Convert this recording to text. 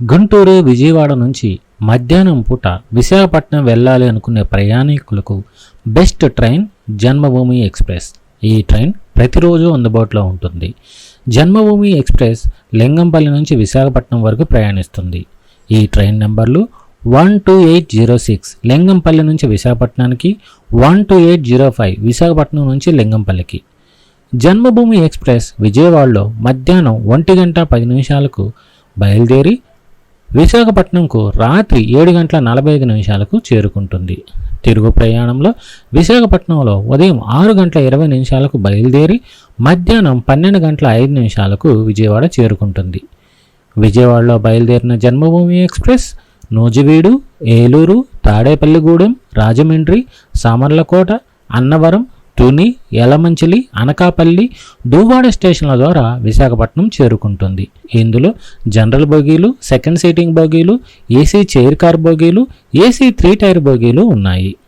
గుంటూరు విజయవాడ నుంచి మధ్యాహ్నం పూట విశాఖపట్నం వెళ్ళాలి అనుకునే ప్రయాణికులకు బెస్ట్ ట్రైన్ జన్మభూమి ఎక్స్ప్రెస్. ఈ ట్రైన్ ప్రతిరోజు అందుబాటులో ఉంటుంది. జన్మభూమి ఎక్స్ప్రెస్ లింగంపల్లి నుంచి విశాఖపట్నం వరకు ప్రయాణిస్తుంది. ఈ ట్రైన్ నెంబర్లు one two eight zero six Lingampalli నుంచి విశాఖపట్నానికి one two eight zero five Visakhapatnam నుంచి లింగంపల్లికి. జన్మభూమి ఎక్స్ప్రెస్ విజయవాడలో మధ్యాహ్నం ఒంటి గంట పది నిమిషాలకు బయలుదేరి విశాఖపట్నంకు రాత్రి ఏడు గంటల నలభై ఐదు నిమిషాలకు చేరుకుంటుంది. తిరుగు ప్రయాణంలో విశాఖపట్నంలో ఉదయం ఆరు గంటల ఇరవై నిమిషాలకు బయలుదేరి మధ్యాహ్నం పన్నెండు గంటల ఐదు నిమిషాలకు విజయవాడ చేరుకుంటుంది. విజయవాడలో బయలుదేరిన జన్మభూమి ఎక్స్ప్రెస్ నూజివీడు ఏలూరు తాడేపల్లిగూడెం రాజమండ్రి సామర్లకోట అన్నవరం తుని యలమంచిలి అనకాపల్లి దూవాడ స్టేషన్ల ద్వారా విశాఖపట్నం చేరుకుంటుంది. ఇందులో జనరల్ బోగీలు సెకండ్ సీటింగ్ బోగీలు ఏసీ చైర్ కార్ బోగీలు ఏసీ త్రీ టైర్ బోగీలు ఉన్నాయి.